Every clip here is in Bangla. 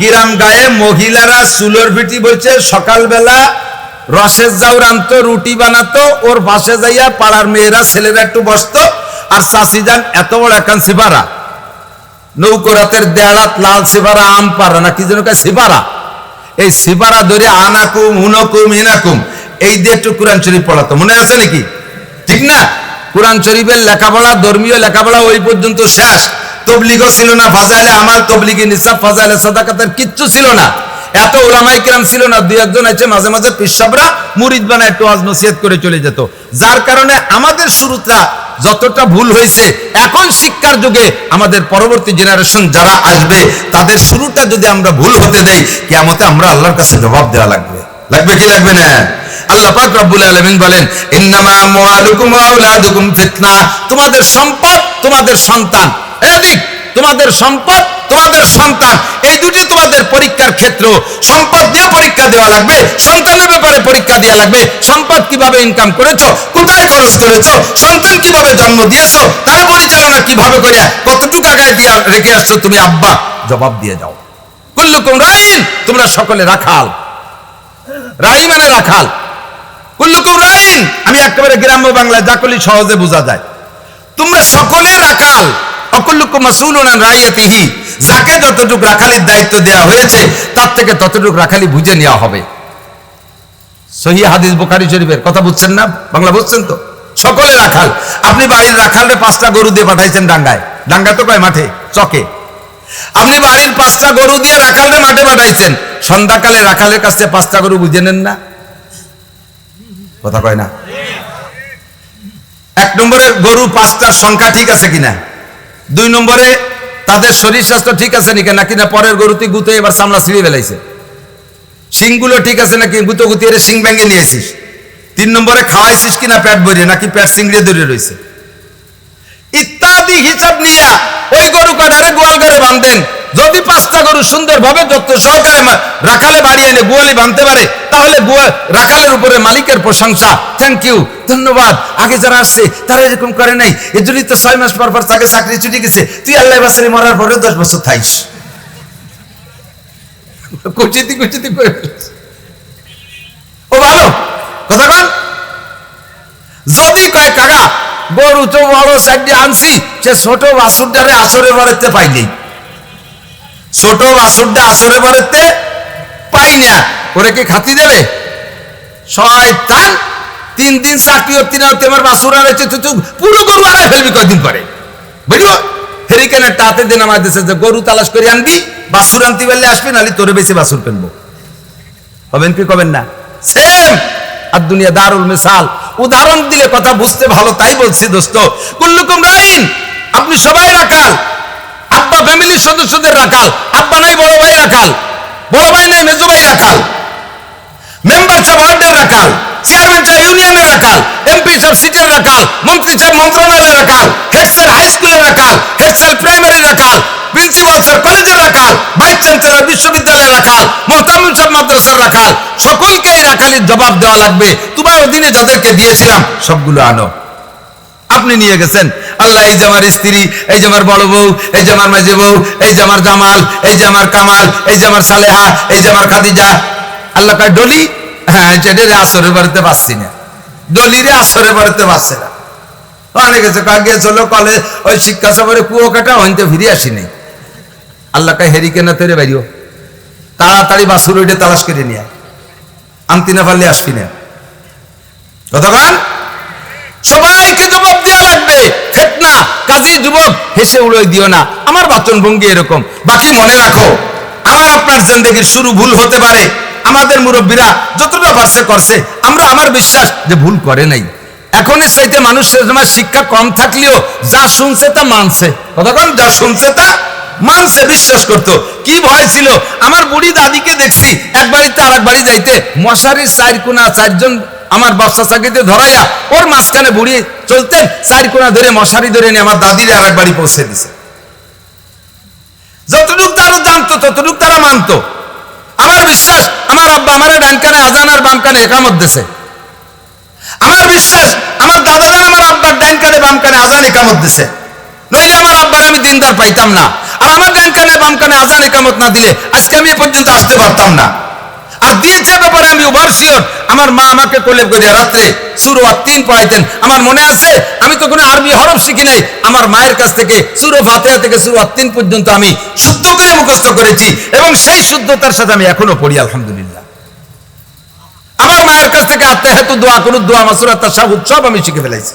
গিরাম গায়ে মহিলারা চুলোর ভিটি বলছে, সকালবেলা রসের জাউর আনতো, রুটি বানাতো, ওর পাশে যাইয়া পাড়ার মেয়েরা, ছেলেরা একটু বসতো, আর চাষি যান, এত বড় একান সিপারা। নৌকরাতের দেড়াত লাল সিপারা, আম পারা না কি যেন সিপারা? এই সিপারা ধরে আনাকুম হুনকুম হিনাকুম, এই দিয়ে একটু কোরআন শরীফ পড়াতো। মনে আছে নাকি? ঠিক না? কোরআন শরীফের লেখাপড়া, ধর্মীয় লেখাপড়া ওই পর্যন্ত শেষ। তবলিগও ছিল না, ফাজাইলে আমার তবলিগি, নিসাব ফাজাইলে সদাকাতের কিচ্ছু ছিল না। এত ওলামাই কিরাম ছিল না, দুই একজন আছে মাঝে মাঝে পিসাবরা মুরিদ বানায় একটু আজ নসিহত করে চলে যেত। যার কারণে আমাদের শুরুটা যতটা ভুল হয়েছে, এখন শিক্ষার যুগে আমাদের পরবর্তী জেনারেশন যারা আসবে, তাদের শুরুটা যদি আমরা ভুল হতে দেই কেমতে আমরা আল্লাহর কাছে জবাব দেওয়া লাগবে। লাগবে কি লাগবে না? আল্লাহ পাক রব্বুল আলামিন বলেন, ইন্নামা আমওয়ালুকুম ওয়া আওলাদুকুম ফিতনা। তোমাদের সম্পদ, তোমাদের সন্তান এদিক তোমাদের সম্পদ, তোমাদের সন্তান, এই দুটি তোমাদের পরীক্ষার ক্ষেত্র। সম্পদ দিয়ে পরীক্ষা দেওয়া লাগবে, সন্তানের ব্যাপারে পরীক্ষা দেওয়া লাগবে। সম্পদ কীভাবে ইনকাম করেছ, কোথায় খরচ করেছ, সন্তান কীভাবে জন্ম দিয়েছ, তার পরিচালনা কীভাবে করে, কতটুকু আগায় দিয়ে রেখে আসছো তুমি, আব্বা? জবাব দিয়ে যাও কুল্লুকুম রাইন, তোমরা সকলে রাখাল। রাই মানে রাখাল। কুল্লুকুম রাইন, আমি একেবারে গ্রাম্য বাংলায় যা যাকলি সহজে বোঝা যায়। তোমরা সকলে রাখাল। অকুল্লুকুম মাসউলুন আন রাইয়াতিহি। যাকে যতটুকু রাখালির দায়িত্ব দেওয়া হয়েছে, তার থেকে ততটুকু রাখালি বুঝে নেওয়া হবে। সহি হাদিস বুখারী শরীফের, কথা বুঝছেন না? বাংলা বুঝছেন তো? সকলে রাখাল। আপনি বাড়ির রাখালে পাঁচটা গরু দিয়ে পাঠাইছেন ডাঙ্গায়। ডাঙ্গা তো কয় মাঠে? চকে। আপনি বাড়ির পাঁচটা গরু দিয়ে রাখালে মাঠে পাঠাইছেন। সন্ধ্যাকালে রাখালের কাছে পাঁচটা গরু বুঝে নেন না? কথা কয় না? এক নম্বরে গরু পাঁচটার সংখ্যা ঠিক আছে কিনা? দুই নম্বরে, তাদের শরীর স্বাস্থ্য ঠিক আছে নাকি? নাকি না পরের গরুতে গুতে এবার সামলা ছিঁড়ে ফেলাইছে? শিংগুলো ঠিক আছে নাকি? গুতো গুতি গুতিয়ে শিং ব্যাঙ্গে নিয়েছিস। তিন নম্বরে, খাওয়াইছিস কিনা পেট ভরিয়ে নাকি পেট সিংড়ে ধরে রয়েছে ইত্যাদি হিসাব নিয়া ওই গরু কাটারে গোয়াল ঘরে বাঁধেন। যদি পাঁচটা গরু সুন্দরভাবে যত্ন সহকারে রাখালে বাড়ি এনে গোয়ালি বাঁধতে পারে, তাহলে গোয়া- রাখালের উপরে মালিকের প্রশংসা। থ্যাংক ইউ ধন্যবাদ। আগে যারা আসছে, তারা এরকম করে নাই। এর জন্যই তো ছয় মাস পর পর তাকে চাকরি ছুটি গেছে। তুই আল্লাহ বাসারি মরার পরে দশ বছর থাইস কুচিতি কুচিতি করে ও ভালো। কথা কন। যদি কয়, কাকা, গরু তো বড় সাইডে আনছি, সে ছোট বাসুরটারে আসরে বাড়িতে পাইনি। ছোট বাসুরটা আসরে বাড়িতে পাই না। ওরে কি খাতি দেবে? শয়তান, তিন দিন চাকরি হতে না তুই পুরো গরু আনাই ফেলবি কয়দিন পরে। বুঝলো? দিন আমার দেশে যে গরু তালাশ করে আনবি, বাসুর আনতে পারলে আসবি, নাহলে তোরে বেশি বাসুর কিনবো হবেন কি, কবেন না? সেম আর দুনিয়া দারুল মিসাল। উদাহরণ দিলে কথা বুঝতে ভালো, তাই বলছি দোস্ত। কুল্লুকুম রাইন, আপনি সবাই রাখাল। আব্বা ফ্যামিলির সদস্যদের রাখাল, আব্বা নাই, বড় ভাই রাখাল, বড় ভাই নাই, মেজো ভাই রাখাল মেম্বার সাহেব ওয়ার্ডের রাখাল চেয়ারম্যান সাহেব ইউনিয়নের রাখাল এমপি সাহেব সিটের রাখাল, মন্ত্রী সাহেব মন্ত্রণালয়ের রাখাল হেড স্যার হাই স্কুলের Rakhal head sir primary Rakhal principal sir কলেজের রাখাল ভাইস চ্যান্সেলর বিশ্ববিদ্যালয়ের রাখাল মোহতামিম সাহেব মাদ্রাসার রাখাল সকলকে এই রাখালির জবাব দেওয়া লাগবে। তোমার অধীনে যাদেরকে দিয়েছিলাম, সবগুলো আনো। আপনি নিয়ে গেছেন। আল্লাহ, এই যে আমার স্ত্রী, এই যে আমার বড় বউ, এই যে আমার মাঝে বউ, এই যে আমার জামাল, এই যে আমার কামাল, এই যে আমার সালেহা, এই যে আমার খাদিজা। আল্লাহ কয়, ডলি? হ্যাঁ যেটা আসরে বাড়িতে পাচ্ছি না। ডলিরে আসরে বাড়িতে পাচ্ছে না। অনেক ওই শিক্ষা সফরে কুয়ো কাটা হইতে ফিরে আসি নাই। আল্লাহ কয় হেরি কেনা তেরে বাইরিও তাড়াতাড়ি বাসুর ওইটা তালাশ করে নিয়ে। আনতি না পারলে আসবি না। কতক্ষণ? লাগবে ফেতনা কাজী, যুবক, হেসে উড়োই দিও না। আমার বাচন ভঙ্গি এরকম। বাকি মনে রাখো, আমার আপনার জিন্দগির শুরু ভুল হতে পারে। আমাদের মুরব্বীরা যতটা পারছে করছে। আমরা আমার বিশ্বাস যে ভুল করে নাই। এখনই চাইতে মানুষের তোমার শিক্ষা কম থাকলেও যা শুনছে তা মানছে। কতক্ষণ যা শুনছে তা মানছে, বিশ্বাস করতো। কি ভয় ছিল? আমার বুড়ি দাদিকে দেখছি, এক বাড়িতে আর এক বাড়ি যাইতে। মশারির চার কোনা, চারজন আমার ব্যবসা চাকরিতে ধরাইয়া ওর মাঝখানে বুড়ি চলতেন চার কোনা ধরে মশারি ধরে নিয়ে আমার দাদির আর এক বাড়ি পৌঁছে দিছে। যতটুক তারা জানতো, ততটুক তারা মানতো। আমার বিশ্বাস, আমার আব্বা আমার ডান কানে আজান আর বাম কানে একামত দিছে। আমার বিশ্বাস, আমার দাদা জান আমার আব্বার ডান কানে বাম কানে আজান একামত দিছে। নইলে আমার আব্বার আমি দিনদার পাইতাম না। আর আমার ডান কানে বাম কানে আজান একামত না দিলে আজকে আমি এ পর্যন্ত আসতে পারতাম না। আর দিয়েছে ব্যাপারে আমি ওভার শিওর। আমার মা আমাকে কোলে করে রাত্রে সুরো তিন পড়াইতেন। আমার মনে আছে, আমি তো কোনো আরবি হরফ শিখি নাই। আমার মায়ের কাছ থেকে সুরো ফাতেহা থেকে সুরো তিন পর্যন্ত আমি শুদ্ধ করে মুখস্থ করেছি এবং সেই শুদ্ধতার সাথে আমি এখনও পড়ি, আলহামদুলিল্লাহ। আমার মায়ের কাছ থেকে আত্মাহাতু দোয়া করু দোয়া, মাসুরাত তাসাহুদ সব আমি শিখে ফেলেছি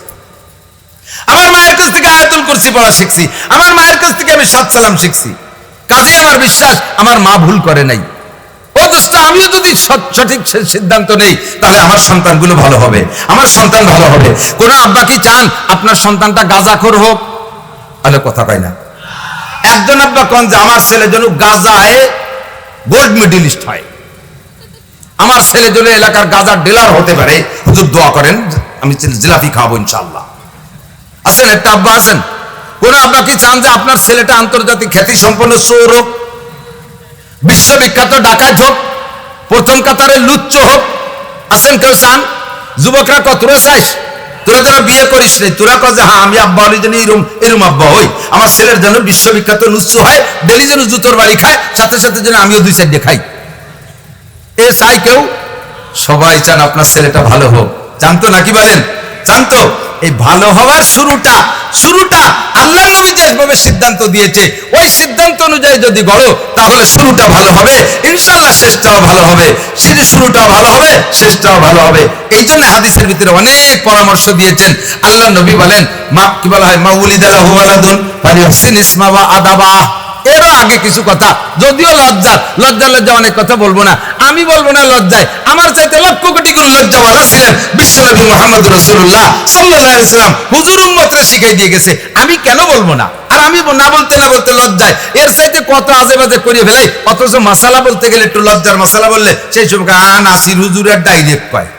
আমার মায়ের কাছ থেকে আয়াতুল কুরসি পড়া শিখছি। আমার মায়ের কাছ থেকে আমি সাত সালাম শিখছি। কাজে আমার বিশ্বাস, আমার মা ভুল করে নাই। দোস্ত আমিও যদি সঠিক সিদ্ধান্ত নেই, তাহলে আমার সন্তানগুলো ভালো হবে। আমার সন্তান ভালো হবে। কোন আব্বা কি চান, আপনার সন্তানটা গাজাখোর হোক? তাহলে কথা না। একজন আব্বা কন যে, আমার ছেলে যেন গাজায় গোল্ড মেডেলিস্ট হয়। আমার ছেলে এলাকার গাজার ডিলার হতে পারে। হুজুর দোয়া করেন, আমি জিলাপি খাব ইনশাল্লাহ আছেন একটা আব্বা আছেন। কোন আব্বা কি চান যে, আপনার ছেলেটা আন্তর্জাতিক খ্যাতি সম্পন্ন সৌর হোক বিশ্ববিখ্যাত ডাকাত হোক, প্রথম কাতারে লুচ্চ হোক, আছেন কেউ চান? যুবকরা কত? চাইস? তোরা যারা বিয়ে করিস নাই, তোরা কয় যে হ্যাঁ আমি আব্বা হলি যেন এরম এরম আব্বা হই। আমার ছেলের যেন বিশ্ববিখ্যাত লুচ্চু হয়, ডেলি যেন জুতোর বাড়ি খায়, সাথে সাথে যেন আমিও দুই সাইডে খাই। এ চাই কেউ? সবাই চান আপনার ছেলেটা ভালো হোক। জানতো নাকি বলেন? জানতো? এই ভালো হওয়ার শুরুটা শুরুটা আল্লাহ নবী যেভাবে সিদ্ধান্ত দিয়েছে, ওই সিদ্ধান্ত অনুযায়ী যদি গড়ো, তাহলে শুরুটা ভালো হবে। ইনশাল্লাহ শেষটাও ভালো হবে। সেটি শুরুটাও ভালো হবে, শেষটাও ভালো হবে। এই জন্য হাদিসের ভিতরে অনেক পরামর্শ দিয়েছেন। আল্লাহ নবী বলেন মা কি বলা হয়? মাউলিদাল্লাহু আলাদুন ফালিহসিন ইসমা ওয়া আদাবা। এরও আগে কিছু কথা। যদিও লজ্জা লজ্জা লজ্জা অনেক কথা বলব না। আমি বলব না লজ্জায়। আমার চাইতে লক্ষ কোটি গুণ লজ্জাওয়ালা ছিলেন বিশ্বনবী মোহাম্মদ রসুল্লাহ সাল্লাম হুজুর উম্মতরে শিখাই দিয়ে গেছে। আমি কেন বলব না? আর আমি না বলতে না বলতে লজ্জায়। এর কত আজে বাজে করে ফেলাই? অথচ মাসালা বলতে গেলে একটু লজ্জার মশালা বললে সেই সব নাসির হুজুরের ডাইরেক্ট কয়।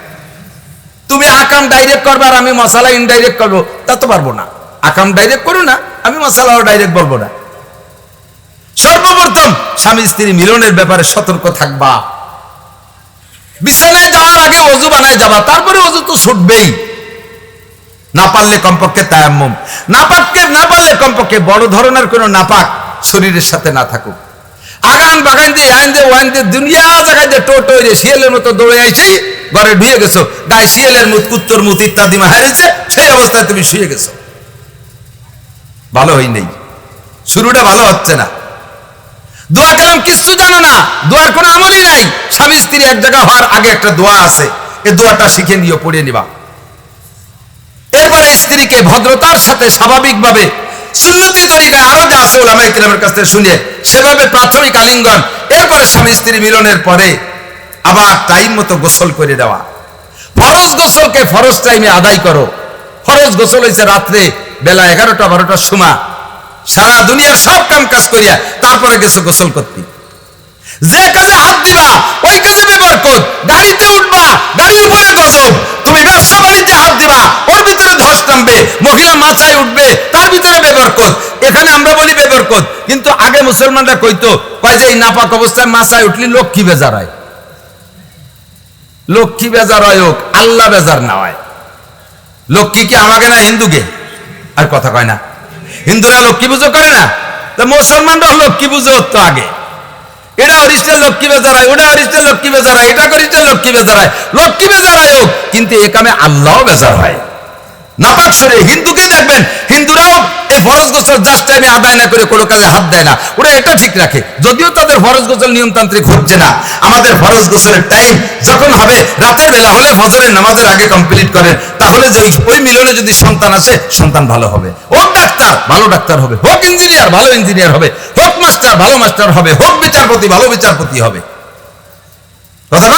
তুমি আকাম ডাইরেক্ট করবে আর আমি মশালা ইনডাইরেক্ট করব। তা তো পারব না। আকাম ডাইরেক্ট করো না, আমি মশালাও ডাইরেক্ট বলব না। সর্বপ্রথম স্বামী স্ত্রী মিলনের ব্যাপারে সতর্ক থাকবা। বিছানায় যাওয়ার আগে অজু বানায় যাবা, তারপরে অজু তো ছুটবেই। না পারলে কমপক্ষে তায়াম্মম। না পাককে না পারলে কমপক্ষে বড় ধরনের কোনো নাপাক শরীরের সাথে না থাকুক। আগান বাগান দিয়ে, আইন দিয়ে, ওয়াইন দিয়ে দুনিয়া জায়গায় যে টোটো রে শিয়ালের মতো দৌড়ে আইছি, ঘরে ঢুয়ে গেছো। গায়ে শিয়ালের মুত, কুত্তর মুত ইত্যাদি মাহারেছে সেই অবস্থায় তুমি শুয়ে গেছো। ভালো হই নেই। শুরুটা ভালো হচ্ছে না। দোয়া কালাম কিচ্ছু জানো না, দোয়ার কোনো আমলই নাই। স্বামী স্ত্রী এক জায়গা হওয়ার আগে একটা দোয়া আছে এই দোয়াটা শিখে নিয়ে পড়ে নিবা। এরপরে স্ত্রীকে ভদ্রতার সাথে স্বাভাবিকভাবে সুন্নতি তরিকায় আরও যা আছে ওলামা ইকরামের কাছ থেকে শুনে সেভাবে প্রাথমিক আলিঙ্গন, এরপরে স্বামী স্ত্রী মিলনের পরে আবার টাইম মতো গোসল করে দেওয়া। ফরজ গোসলকে ফরজ টাইমে আদায় করো। ফরজ গোসল হয়েছে রাত্রে বেলা এগারোটা, বারোটার সময়। সারা দুনিয়ার সব কাম কাজ করিয়া তারপরে গেছো গোসল করতে। যে কাজে হাত দিবা, ওই কাজে বেবরকত গাড়িতে উঠবা, গাড়ির উপরে গজব। তুমি ব্যবসা বাণিজ্যে হাত দিবা, ওর ভিতরে ধস নামবে, মহিলা মাথায় উঠবে, তার ভিতরে বেবরকত এখানে আমরা বলি বেবরকত কিন্তু আগে মুসলমানরা কইতো, কয় যে এই নাপাক অবস্থায় মাথায় উঠলি লক্ষ্মী বেজার হয়। লক্ষ্মী বেজার হয় হোক, আল্লাহ বেজার না হয়। লক্ষ্মী কি আমাকে না হিন্দুকে? আর কথা কয় না। হিন্দুরা লক্ষ্মী পুজো করে না? তা মুসলমানরা লক্ষ্মী পুজো হতো আগে। এরা অরিষ্টের লক্ষ্মী বেজারায় ওটা অরিষ্টের লক্ষ্মী বেজারায় এটা করিষ্টের লক্ষ্মী বেজারায় লক্ষ্মী বেজারায় হোক, কিন্তু এ কামে আল্লাহ বেজার হয়। নাপাক সরে হিন্দুকে দেখবেন। হিন্দুরাও এই ফরজ গোসল জাস্ট টাইমে আদায় না করে কোনো কাজে হাত দেয় না। ওরা এটা ঠিক রাখে। যদিও তাদের ফরজ গোসল নিয়মতান্ত্রিক হচ্ছে না, আমাদের ফরজ গোসলের টাইম যখন হবে, রাতের বেলা হলে ফজরের নামাজের আগে কমপ্লিট করেন। তাহলে যে ওই- মিলনে যদি সন্তান আসে, সন্তান ভালো হবে। হোক ডাক্তার, ভালো ডাক্তার হবে। হোক ইঞ্জিনিয়ার ভালো ইঞ্জিনিয়ার হবে। হোক মাস্টার ভালো মাস্টার হবে। হোক বিচারপতি, ভালো বিচারপতি হবে। কথা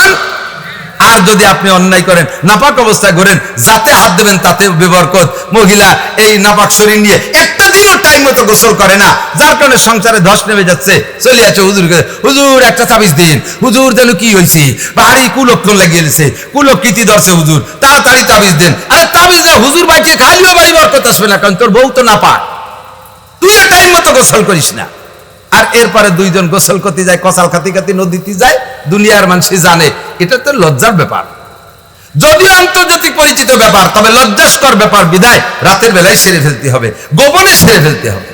আর যদি আপনি অন্যায় করেন, নাপাক অবস্থায় ঘোরেন, যাতে হাত দেবেন তাতে বিবরকত মহিলা, এই নাপাক শরীর নিয়ে একটা দিনও টাইম মতো গোসল করে না, যার কারণে সংসারে ধস নেমে যাচ্ছে। চলে যাচ্ছে হুজুর হুজুর, একটা তাবিজ দিন। হুজুর, যেন কি হয়েছে ভারী কুলক্ষণ লাগিয়ে গেছে কুলক্ষিতি ধরছে হুজুর। তাড়াতাড়ি তাবিজ দেন। আরে তাবিজ না, হুজুর বাইকে খাইলেও বাড়ি বরকত আসবে না, কারণ তোর বউ তো না পাক তুই টাইম মতো গোসল করিস না। আর এরপরে দুইজন গোসল করতে যায়, কসাল খাতি খাতি নদীতে যায়, দুনিয়ার মানুষ জানে। এটা তো লজ্জার ব্যাপার। যদিও আন্তর্জাতিক পরিচিত ব্যাপার, তবে লজ্জাস্কর ব্যাপার, বিদায়, রাতের বেলায় সেরে ফেলতে হবে, গোপনে সেরে ফেলতে হবে।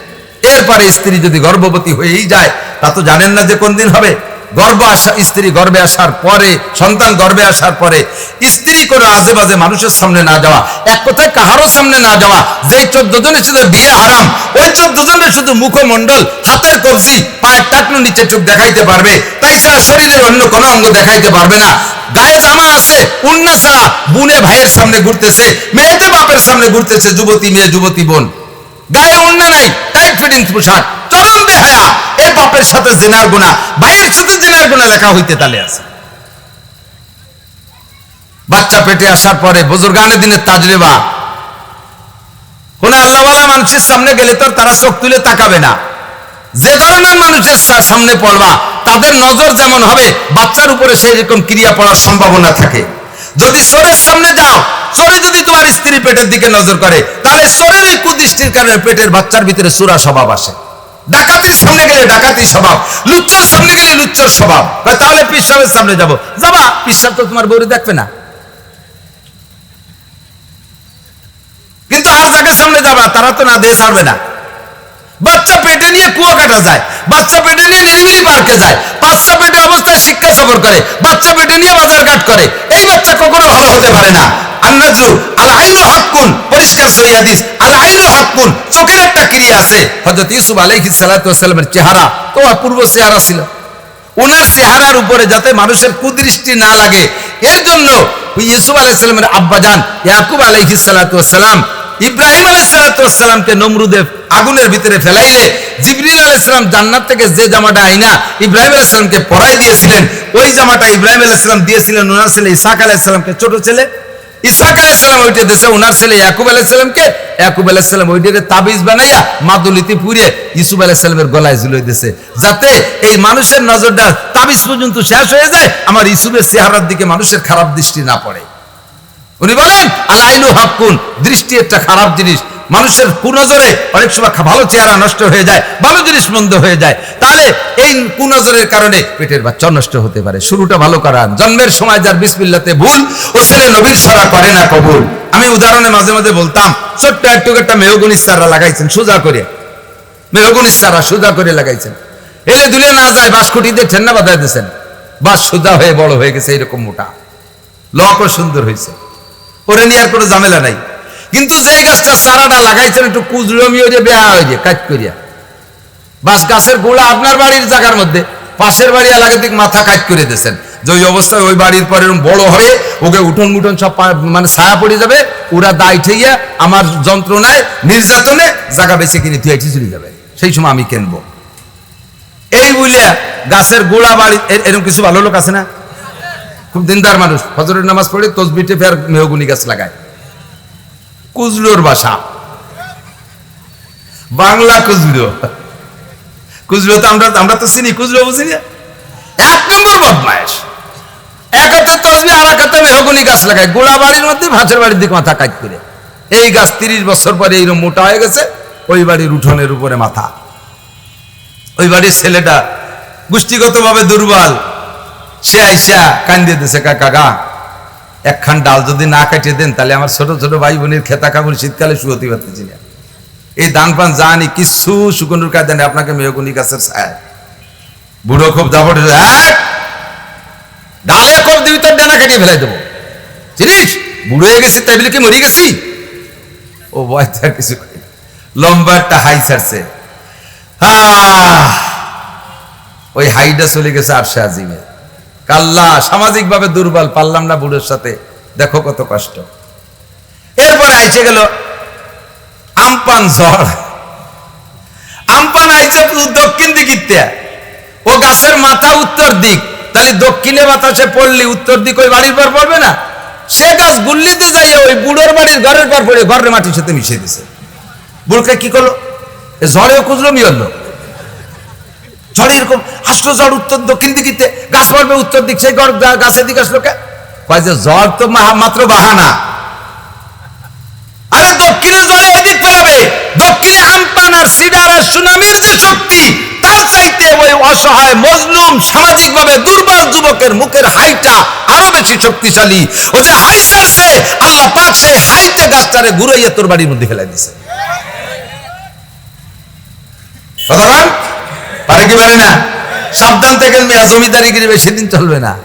এরপরে স্ত্রী যদি গর্ভবতী হয়েই যায়, তা তো জানেন না যে কোন দিন হবে। গর্ভ আসা, স্ত্রী গর্ভে আসার পরে, সন্তান গর্ভে আসার পরে, স্ত্রী করে আজে বাজে মানুষের সামনে না যাওয়া, এক কথায় কাহারও সামনে না যাওয়া, যে চোদ্দ জনের শুধু বিয়ে হারাম, ওই চোদ্দ জনের শুধু মুখমণ্ডল, হাতের কবজি, পায়ের টাকনু নিচে চোখ দেখাইতে পারবে, তাই ছাড়া শরীরের অন্য কোনো অঙ্গ দেখাইতে পারবে না। গায়ে জামা আছে, উন্না ছাড়া বুনে ভাইয়ের সামনে ঘুরতেছে মেয়েতে বাপের সামনে ঘুরতেছে, যুবতী মেয়ে, যুবতী বোন। গায়ে অন্য নাই টাইট ফিটিং পোশাক, চরম বেহায়া, এ বাপের সাথে জেনার গুণা ভাইয়ের সাথে জেনার গুণা লেখা হইতে তালে আছে। বাচ্চা পেটে আসার পরে বুজুর্গানের দিনের তাজরেবা। কোন আল্লাহওয়ালা মানুষের সামনে গেলে তো তারা চোখ তুলে তাকাবে না। যে ধরনের মানুষের সামনে পড়বা, তাদের নজর যেমন হবে, বাচ্চার উপরে সেই রকম ক্রিয়া পড়ার সম্ভাবনা থাকে। যদি সোরের সামনে যাও সোরে যদি তোমার স্ত্রী পেটের দিকে নজর করে, তাহলে সোরের এই কুদৃষ্টির কারণে পেটের বাচ্চার ভিতরে সুরা স্বভাব আসে। ডাকাতির সামনে গেলে ডাকাতির স্বভাব সামনে গেলে স্বভাব। তাহলে সামনে যাব। যাবা পিসাব তো তোমার বউরে দেখবে না। কিন্তু আর যাকে সামনে যাবা, তারা তো না দিয়ে ছাড়বে না। বাচ্চা পেটে নিয়ে কুয়া কাটা যায়, বাচ্চা পেটে নিয়ে নিরিবিলি পার্কে যায় বাচ্চা পেটে অবস্থায় শিক্ষা সফর করে, বাচ্চা পেটে নিয়ে বাজার ঘাট করে, এই বাচ্চা কখনো ভালো হতে পারে না। আল পরিষ্কার আল চোখের একটা ক্রিয়া আছে ইউসুফ আলাইহিস সালাতু চেহারা, তো অপূর্ব চেহারা ছিল। চেহারার উপরে যাতে মানুষের কুদৃষ্টি না লাগে, এর জন্য ইউসুফ আলাইসালামের আব্বাজান ইয়াকুব আলাইহিস সালাতু ইব্রাহিম আলাইসালামকে নমরুদে আগুনের ভিতরে ফেলাইলে জিবরিল আলাইসালাম জান্নাত থেকে যে জামাটা আইনা ইব্রাহিম আলাইসালামকে পরাই দিয়েছিলেন, ওই জামাটা ইব্রাহিম আলাইসালাম দিয়েছিলেন ওনার ছেলে ইসাক আলাইসালামকে ছোট ছেলে। ইসাক আলাইসালাম ওইটা দেশে, ওনার ছেলে ইয়াকুব আলাইসালামকে ইয়াকুব আলাইসালাম ওইটাকে তাবিজ বানাইয়া মাদুলিতে পুড়িয়ে ইসুফ আলাইসালামের গলায় ঝুলিয়ে দিছে যাতে এই মানুষের নজরটা তাবিজ পর্যন্ত শেষ হয়ে যায়, আমার ইসুফের চেহারার দিকে মানুষের খারাপ দৃষ্টি না পড়ে। উনি বলেন আলাইনু হাক্কুন দৃষ্টি একটা খারাপ জিনিস। মানুষের কুনজরে অনেক সময় ভালো চেহারা নষ্ট হয়ে যায়, ভালো জিনিস মন্দ হয়ে যায়, তাহলে এই কুনজরের কারণে পেটের বাচ্চা নষ্ট হতে পারে। শুরুটা ভালো করান। জন্মের সময় যার বিসমিল্লাতে ভুল, ও ছেলে নবীর সরা করে না কবুল। আমি উদাহরণে মাঝে মাঝে বলতাম, ছোট্ট একটু একটা মেহগুনি সারা লাগাইছেন, সোজা করে। মেহগুনি সারা সোজা করে লাগাইছেন। এলে দুলে না যায় বাঁশ খুঁটিতে ঠেন্না বাঁধাই দিয়েছেন। বাঁশ সোজা হয়ে বড় হয়ে গেছে, এরকম মোটা। লকও সুন্দর হয়েছে। ওরে নিয়ে আর কোনো ঝামেলা নাই। কিন্তু যে গাছটা চারাটা লাগাইছেন, একটু কুজরমিও যে বেহা হয়ে যায় কাজ করিয়া। বাস গাছের গোড়া আপনার বাড়ির জায়গার মধ্যে, পাশের বাড়ি এলাকা থেকে মাথা কাজ করে দিয়েছেন। যে ওই অবস্থায় ওই বাড়ির পরে বড় হয়ে ওকে উঠোন মুঠোন সব মানে ছায়া পড়ে যাবে, ওরা দায় ঠেইয়া আমার যন্ত্রণায়, নির্যাতনে জায়গা বেছে কিনে তুই চলে যাবে। সেই সময় আমি কিনবো? এই বলিয়া গাছের গোড়া বাড়ি এরকম কিছু ভালো লোক আছে না? খুব দিনদার মানুষ। ফজরের নামাজ পড়ে তসবিটে ফের মেহগুনি গাছ লাগায়। কুজলোর বাসা। বাংলা কুজলো কুজলো তো আমরা আমরা তো চিনি কুজলো বুঝি এক নম্বর বদমায়েশ এক হাতে তসবি আর এক হাতে মেহগুনি গাছ লাগায়। গোড়া বাড়ির মধ্যে ভাঁচের বাড়ির দিকে মাথা কাজ করে। এই গাছ তিরিশ বছর পরে এইরকম মোটা হয়ে গেছে, ওই বাড়ির উঠোনের উপরে মাথা। ওই বাড়ির ছেলেটা গোষ্ঠীগতভাবে দুর্বল। সে আইসা কান্দিয়ে দিছে, কাকা গা একখান ডাল যদি না কাটিয়ে দেন, তাহলে আমার ছোট ছোট ভাই বোনের খেতা কাপড় শীতকালে শুয়োতে পারতেছি না। এই দান পান জানি কিছু সুকনুর কাজ জানি আপনাকে মেয়গুনি গাছের ছায় বুড়ো খুব দাপট হ্যাঁ ডালে খুব দিবি, তোর ডানা কাটিয়ে ফেলাই দেবো। চিনিস? বুড়ো হয়ে গেছি, তাই বলে কি মরি গেছি? ও বয় কিছু লম্বা একটা হাই ছাড়ছে! ওই হাইটা চলে গেছে আরশে আজিমে সামাজিক ভাবে দুর্বল, পারলাম না বুড়োর সাথে। দেখো কত কষ্ট। এরপরে আইসে গেল আমপান ঝড় আমপান আইছে দক্ষিণ দিকিতে ও গাছের মাথা উত্তর দিক। তাহলে দক্ষিণে বাতাসে পড়লি উত্তর দিক ওই বাড়ির পর পড়বে না? সে গাছ গুল্লিতে যাইয়ে ওই বুড়োর বাড়ির ঘরের পর পড়ে ঘরের মাটির সাথে মিশিয়ে দিছে। বুড়কে কি করল? ঝড়েও খুঁজলো মিয়ল্লো ঝড়ে এরকম আসলো ঝড় উত্তর দক্ষিণ দিকিতে, গাছ পড়বে উত্তর দিক, সেই গাছের দিকে আসলো কে? কয় ঝড় তো মাত্র বাহানা। আরে দক্ষিণে ঝড়ে এদিক পড়াবে দক্ষিণে আমপান আর সিডার আর সুনামির যে শক্তি, তার চাইতে ওই অসহায়, মজলুম সামাজিক ভাবে দুর্বল যুবকের মুখের হাইটা আরও বেশি শক্তিশালী। ও যে হাই ছাড়ছে, আল্লাহ পাক সেই হাইতে গাছটারে ঘুরাইয়া তোর বাড়ির মধ্যে ফেলাই দিছে কথা পারে কি পারে না? সাবধান থেকে মেয়া জমিদারিগিরি বেশি দিন চলবে না।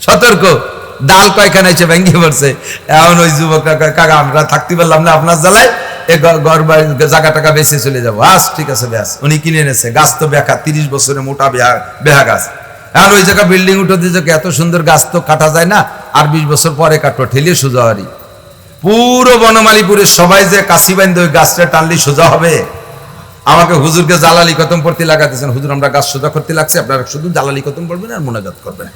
সতর্ক। ডাল কয়খানা এসে ভেঙে পড়ছে। এখন ওই যুবক কাকা, আমরা থাকতে পারলাম না আপনার জ্বালায়। এ ঘর- বাড়ি জায়গা টাকা বেঁচে চলে যাব। আস, ঠিক আছে, ব্যাস। উনি কিনে এনেছে। গাছ তো বেকা তিরিশ বছরে মোটা বেহা গাছ। এখন ওই জায়গা বিল্ডিং উঠে দিয়েছে এত সুন্দর গাছ তো কাটা যায় না। আর বিশ বছর পরে কাটবো ঠেলিয়ে সোজা হারি পুরো বনমালীপুরের সবাই যে কাশি বাইন্দে ওই গাছটা টানলে সোজা হবে। আমাকে হুজুরকে জালালি কতম পড়তে লাগাতেছেন। হুজুর, আমরা গাছ সোজা করতে লাগছে, আপনারা শুধু জালালি কতম পড়বেন আর মোনাজাত করবেন।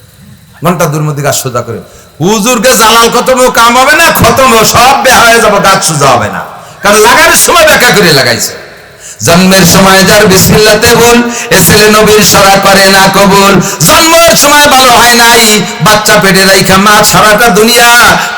মনটা দূর মধ্যে গাছ সোজা করে। হুজুরকে জালাল কতম কাম হবে না খতম সব বেহা হয়ে যাব, গাছ সোজা হবে না। কারণ লাগানোর সময় ব্যাখ্যা করে লাগাইছে। জন্মের সময় যার বিসমিল্লাতে বল এ ছেলে নবীর সরা করে না কবুল। জন্মের সময় ভালো হয় নাই, বাচ্চা পেটে রাইখা মা সারাটা দুনিয়া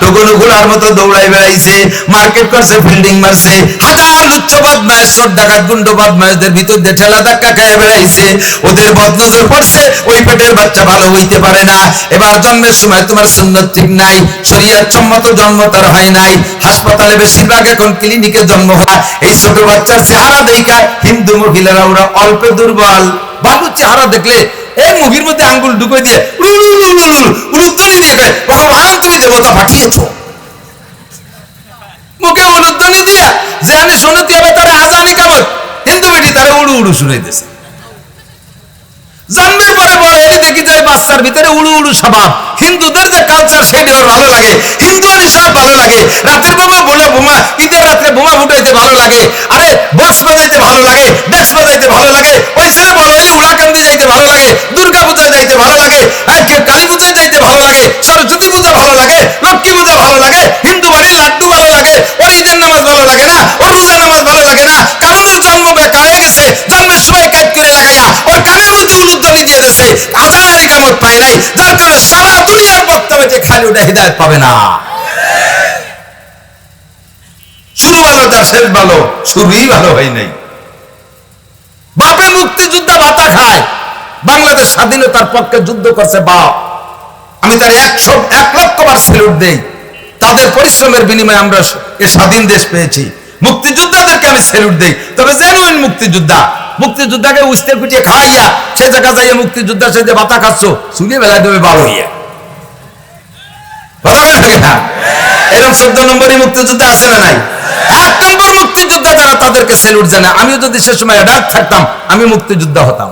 টগনু ঘোড়ার মতো দৌড়াই বেড়াইছে, মার্কেট করছে, বিল্ডিং মারছে, হাজার লুচ্ছ বদমাস চোর ডাকাত, গুন্ড বদমাসদের ভিতর দিয়ে ঠেলা ধাক্কা খাইয়া বেড়াইছে। ওদের বদনজর পড়ছে, ওই পেটের বাচ্চা ভালো হইতে পারে না। এবার জন্মের সময় তোমার সুন্নত ঠিক নাই শরিয়ার সম্মত জন্ম তার হয় নাই, হাসপাতালে বেশিরভাগ এখন ক্লিনিকে জন্ম হয়। এই ছোট বাচ্চার চেহারা দেখা হিন্দু মহিলারা ওরা অল্প দুর্বল। বাবু, চেহারা দেখলে এই মুভির মধ্যে আঙ্গুল ঢুকে দিয়ে ভগবান তুমি দেবতা পাঠিয়েছো। মুখে উলুদ্ধনি দিয়া যে আমি শুনতে হবে তারা আজানি কামত হিন্দু বেটি তারা উড়ু উড়ু শুনাইতেছে। জন্মের পরে দেখি যে বাচ্চার ভিতরে উড়ু উড়ু স্বভাব। হিন্দুদের যে কালচার ওর ভালো লাগে। হিন্দু সব ভালো লাগে। রাতের বোমা বলে বোমা, ঈদের রাত্রে বোমা ফুটাইতে ভালো লাগে। আরে বক্স বাজাইতে ভালো লাগে ডেক্স বাজাইতে ভালো লাগে, ওই ছেলে বড় হইলে উড়াকান্দি যাইতে ভালো লাগে, দুর্গা পূজায় যাইতে ভালো লাগে আর কালী পূজায় যাইতে ভালো লাগে, সরস্বতী পূজা ভালো লাগে, লক্ষ্মী পূজা ভালো লাগে, হিন্দু বাড়ির লাড্ডু ভালো লাগে ওর ঈদের নামাজ ভালো লাগে না ওর রোজা নামাজ ভালো লাগে না, কারণ ওর জন্ম বেকা মধ্যে উলুদ্ধনি দিয়ে দিছে আজান নিকামত পায় নাই। যার কারণে সারা দুনিয়ার বক্তা বেঁচে খালি ওটা হৃদায়ত পাবে না। শুরু ভালো তার শেষ ভালো শুরুই ভালো হয় নাই। বাপে মুক্তিযোদ্ধা ভাতা খায়। বাংলাদেশ স্বাধীনতার পক্ষে যুদ্ধ করছে বাপ। আমি তার একশো, এক লক্ষ বার সেলুট দেই। তাদের পরিশ্রমের বিনিময়ে আমরা স্বাধীন দেশ পেয়েছি। মুক্তিযোদ্ধাদেরকে আমি সেলুট দেই। তবে জেনুইন মুক্তিযোদ্ধা মুক্তিযোদ্ধাকে উস্তে কুটিয়ে খাওয়াইয়া সে জায়গা যাইয়া মুক্তিযোদ্ধার সাথে বাতা খাচ্ছ, শুনে বেলায় দেবে বারো হইয়া। এরকম চোদ্দ নম্বরই মুক্তিযোদ্ধা আছে না নাই? নম্বর মুক্তিযোদ্ধা যারা, তাদেরকে সেলুট জানে আমিও যদি সে সময় থাকতাম, আমি মুক্তিযোদ্ধা হতাম।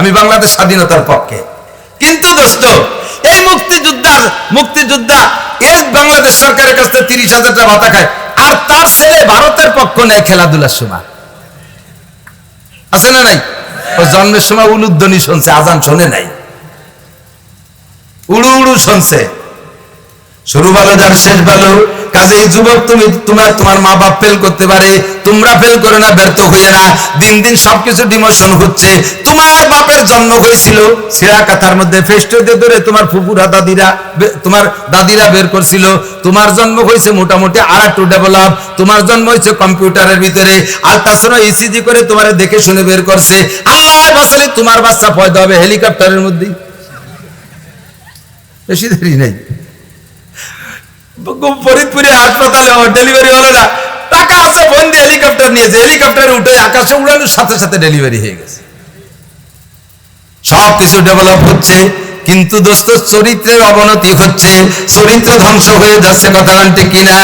আমি বাংলাদেশ স্বাধীনতার পক্ষে। কিন্তু দোস্ত, এই মুক্তিযোদ্ধা মুক্তিযোদ্ধা এই বাংলাদেশ সরকারের কাছ তিরিশ হাজার টাকা ভাতা খায়। আর তার ছেলে ভারতের পক্ষ নেয় খেলাধুলার সময়। আছে না নাই? ও জন্মের সময় উলুধ্বনি শুনছে, আজান শোনে নাই। উড়ু উড়ু শুনছে। শুরু ভালো যার শেষ ভালো কাজেই যুবক, তুমি, তোমার তোমার মা বাপ ফেল করতে পারে, তোমরা ফেল করে না, ব্যর্থ হয়ে না। দিন দিন সবকিছু ডিমোশন হচ্ছে। তোমার বাপের জন্ম হয়েছিল। সিরা কাথার মধ্যে ফেস্টোতে ধরে তোমার ফুপুরা দাদিরা তোমার দাদিরা বের করছিল। তোমার জন্ম হয়েছে মোটামুটি আর একটু ডেভেলপ তোমার জন্ম হয়েছে কম্পিউটারের ভিতরে। আর তাছাড়া ইসিজি করে তোমার দেখে শুনে বের করছে। আল্লাহ বাসালে তোমার বাচ্চা পয়দা হবে হেলিকপ্টারের মধ্যেই। বেশি দেরি নেই। ফরিদপুরে হাসপাতালে ডেলিভারি টাকা আছে বন্দি হেলিকপ্টার নিয়েছে উঠে আকাশে সাথে সাথে ডেলিভারি হয়ে গেছে। সব কিছু ডেভেলপ হচ্ছে, কিন্তু দোস্ত, চরিত্রের অবনতি হচ্ছে, চরিত্র ধ্বংস হয়ে যাচ্ছে কথা কিনা।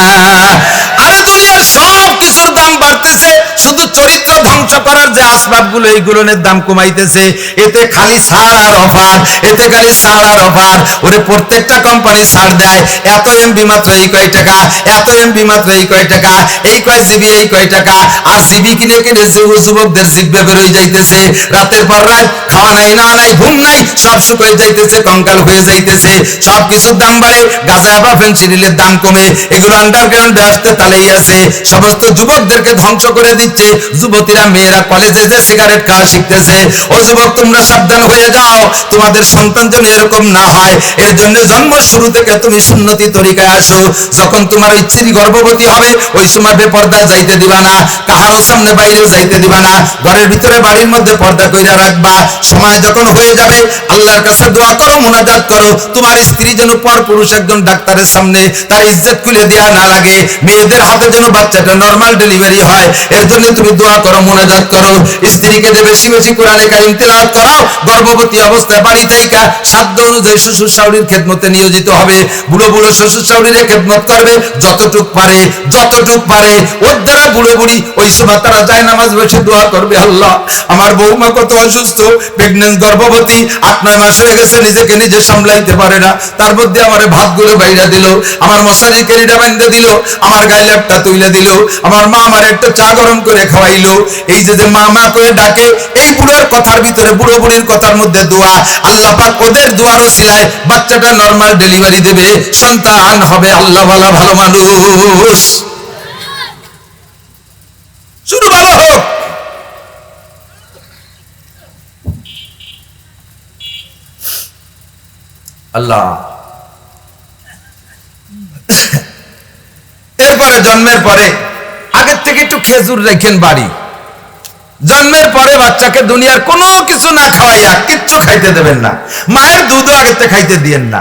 আরে দুনিয়ার সব কিছুর দাম বাড়তেছে শুধু চরিত্র ধ্বংস করার যে আসবাবগুলো এইগুলোর দাম কমাইতেছে। এতে খালি ছাড় আর অফার, এতে খালি ছাড় আর অফার। ওরে প্রত্যেকটা কোম্পানি ছাড় দেয়। এত এমবি মাত্র এই কয় টাকা, এত এমবি মাত্র এই কয় টাকা, এই কয় জিবি এই কয় টাকা। আর জিবি কিনে কিনে যুব যুবকদের জিব্বে বেরোয় যাইতেছে। রাতের পর রাত, খাওয়া নাই না নাই, ঘুম নাই, সব শুকিয়ে যাইতেছে, কঙ্কাল হয়ে যাইতেছে। সব কিছুর দাম বাড়ে, গাঁজা বা ফেন্সিডিলের দাম কমে। এগুলো আন্ডারগ্রাউন্ডে আসতে তালেই আছে। সমস্ত যুবকদেরকে ধ্বংস করে দিচ্ছে যুবতীরা, মেয়েরা কলেজে যে সিগারেট খাওয়া শিখতেছে। ও যুবক, তোমরা সাবধান হয়ে যাও। তোমাদের সন্তান যেন এরকম না হয়। এর জন্য জন্ম শুরু থেকে তুমি সুন্নতি তরিকায় আসো। যখন তোমার ইচ্ছেরই গর্ভবতী হবে, ওই সময় বেপর্দায় যাইতে দিবা না। কাহারও সামনে বাইরেও যাইতে দিবা না। ঘরের ভিতরে, বাড়ির মধ্যে পর্দা কইরা রাখবা। সময় যখন হয়ে যাবে, আল্লাহর কাছে দোয়া করো, মোনাজাত করো। তোমার স্ত্রী যেন পর পুরুষ একজন ডাক্তারের সামনে তার ইজ্জত খুলে দেয়া না লাগে। মেয়েদের হাতে যেন বাচ্চাটা নর্মাল ডেলিভারি হয়। এর জন্য তুমি দোয়া করো, মোনাজাত করো, স্ত্রীকে যে বেশি বেশি কোরআনে কারিম তেলাওয়াত করাও, গর্ভবতী অবস্থায় বাড়ি থাইকা সাধ্য অনুযায়ী শ্বশুর শাশুড়ির খেদমতে নিয়োজিত হবে। বুড়ো বুড়ো শ্বশুর শাশুড়ির খেদমত করবে, যতটুক পারে যতটুক পারে। ওর দ্বারা বুড়ো বুড়ি, ওই সময় তারা যায় নামাজ বসে দোয়া করবে, আল্লাহ। আমার বৌমা কত অসুস্থ প্রেগনেন্স গর্ভবতী, আট, নয় মাস হয়ে গেছে, নিজেকে নিজে সামলাইতে পারে না। তার মধ্যে আমার ভাতগুলো বাইরা দিল, আমার মশারি কেরিটা বান্ধে দিল, আমার গায়ে ল্যাপটা তুলে দিল, আমার মা আমার একটা চা গরম করে খাওয়াইলো। এই যে যে মা মা করে ডাকে, এই বুড়োর কথার ভিতরে, বুড়ো বুড়ির কথার মধ্যে দোয়া। আল্লাহ পাক ওদের দোয়ারও সিলায়, বাচ্চাটা নর্মাল ডেলিভারি দেবে। সন্তান হবে আল্লাহ ভালো ভালো মানুষ। শুরু ভালো হোক। আল্লাহ। এরপরে জন্মের পরে আগের থেকে একটু খেজুর রেখেন বাড়ি। জন্মের পরে বাচ্চাকে দুনিয়ার কোনো কিছু না খাওয়াইয়া কিচ্ছু খাইতে দেবেন না। মায়ের দুধও আগেতে খাইতে দিয়েন না।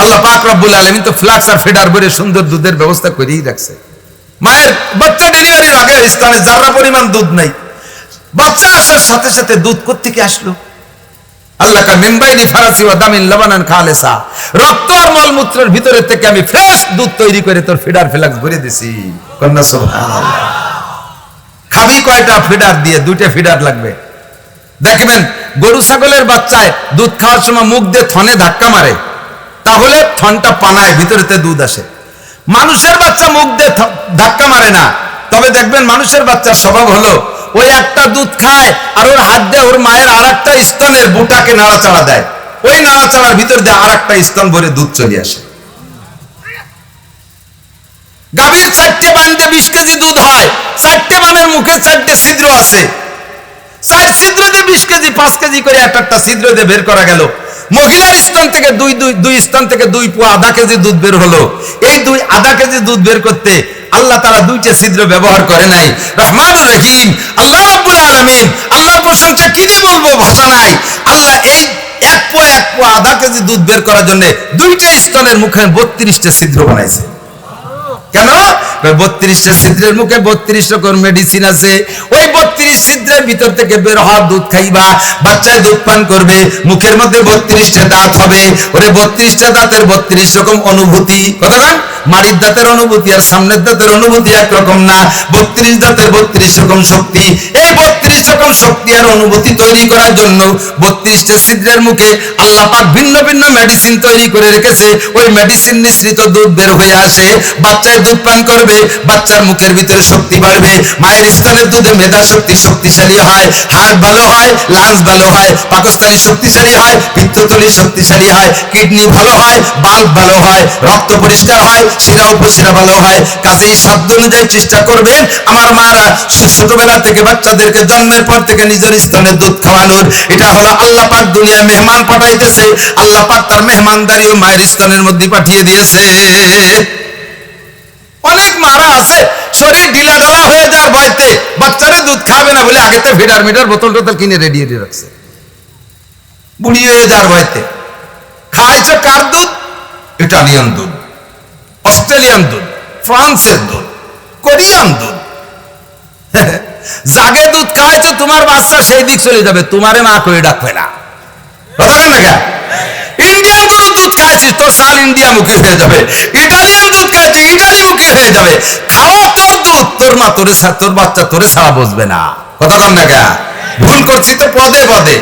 আল্লাহ পাক রব্বুল আলমিন তো ফ্লাক্স আর ফিডার ভরে সুন্দর দুধের ব্যবস্থা করেই রাখছে। মায়ের বাচ্চা ডেলিভারির আগে স্থানে যারা পরিমাণ দুধ নাই। বাচ্চা আসার সাথে সাথে দুধ কোথেকে আসলো? আল্লাহ কা মিম্বাইনি ফারাসি ওয়া দামিন লবানান খালেসা। রক্ত আর মলমূত্রের ভিতরে থেকে আমি ফ্রেশ দুধ তৈরি করে তোর ফিডার ফ্লাক্স ভরে দিছি। কন্যা, সুবহানাল্লাহ। খাবি কয়টা ফিডার দিয়ে, দুইটা ফিডার লাগবে। দেখবেন, গরু ছাগলের বাচ্চায় দুধ খাওয়ার সময় মুখ দিয়ে থনে ধাক্কা মারে। তাহলে থনটা পানায়, ভিতরেতে দুধ আসে। মানুষের বাচ্চা মুখ দিয়ে ধাক্কা মারে না। তবে দেখবেন, মানুষের বাচ্চার স্বভাব হলো, ওই একটা দুধ খায় আর ওর হাত দিয়ে ওর মায়ের আর একটা স্তনের বুটাকে নাড়াচাড়া দেয়। ওই নাড়াচাড়ার ভিতর দিয়ে আর একটা স্তন ভরে দুধ চলে আসে। গাভীর চারটে বিশ কেজি দুধ হয়, চারটে বানের মুখে চারটে ছিদ্র আছে। চার ছিদ্র দিয়ে বিশ কেজি, পাঁচ কেজি করে এক একটা ছিদ্র দিয়ে বের করা গেল। মহিলার স্তন থেকে দুই দুই দুই স্তন থেকে দুই পোয়া আধা কেজি দুধ বের হলো। এই দুই আধা কেজি দুধ বের করতে আল্লাহ তারা দুইটা ছিদ্র ব্যবহার করে নাই। রহমানুর রহিম, আল্লাহ রাব্বুল আলামিন, আল্লাহর প্রশংসা কি দিয়ে বলব, ভাষা নাই। আল্লাহ এই এক পোয়া এক পোয়া আধা কেজি দুধ বের করার জন্য দুইটা স্তনের মুখে বত্রিশটা ছিদ্র বানাইছে। কেন? বত্রিশটা ছিদ্রের মুখে বত্রিশ রকম মেডিসিন আছে। ওই বত্রিশ ছিদ্রের ভিতর থেকে বের হওয়া দুধ খাইবা, বাচ্চায় দুধ পান করবে, মুখের মধ্যে বত্রিশটা দাঁত হবে। ওরে বত্রিশটা দাঁতের বত্রিশ রকম অনুভূতি। কতক্ষণ মাড়ির দাঁতের অনুভূতি আর সামনের দাঁতের অনুভূতি একরকম না। বত্রিশ দাঁতের বত্রিশ রকম শক্তি। এই বত্রিশ রকম শক্তি আর অনুভূতি তৈরি করার জন্য বত্রিশটা ছিদ্রের মুখে আল্লাহ পাক ভিন্ন ভিন্ন মেডিসিন তৈরি করে রেখেছে। ওই মেডিসিন মিশ্রিত দুধ বের হয়ে আসে। বাচ্চায় দুধ পান করবে, বাচ্চার মুখের ভিতরে শক্তি বাড়বে। মায়ের স্তনের দুধে মেধা শক্তি শক্তিশালী হয় হার্ট ভালো হয় লাংস ভালো হয় পাকস্থানী শক্তিশালী হয়, পিত্তথলি শক্তিশালী হয়, কিডনি ভালো হয়, বাল্ব ভালো হয়, রক্ত পরিষ্কার হয়, শিরা উপশিরা ভালো হয়। কাজেই সাধ্য অনুযায়ী চেষ্টা করবেন। আমার মারা ছোটবেলা থেকে বাচ্চাদেরকে জন্মের পর থেকে নিজের স্তনের দুধ খাওয়ানোর। এটা হলো আল্লাহ পাক দুনিয়ায় মেহমান পাঠাইতেছে। আল্লাহ পাক তার মেহমানদারিও মায়ের স্তনের মধ্যে পাঠিয়ে দিয়েছে। অনেক মারা আছে। শরীর ঢিলা ঢালা হয়ে যাওয়ার ভয়তে বাচ্চারা দুধ খাবে না বলে আগেতে ফিডার মিটার বোতল টোতল কিনে রেডি রেডি রাখছে। বুড়ি হয়ে যাওয়ার ভয়তে। খাইছে কার দুধ? ইটালিয়ান দুধ, অস্ট্রেলিয়ান দুধ, ফ্রান্সের দুধ, কোরিয়ান দুধ। জাগে দুধ খাওয়াইছো, তোমার বাচ্চা সেই দিক চলে যাবে, তোমারে মা করে ডাকবে না। কথা কেন ইন্ডিয়ান গরু দুধ খাইছিস, তোর সাল ইন্ডিয়া মুখী হয়ে যাবে। ইটালিয়ান দুধ খাইছিস ইটালি মুখী হয়ে যাবে। খাও তোর দুধ, তোর মা তোরে তোর বাচ্চা তোরে ছাড়া বসবে না। কথা কম না ভুল করছি তো পদে পদে।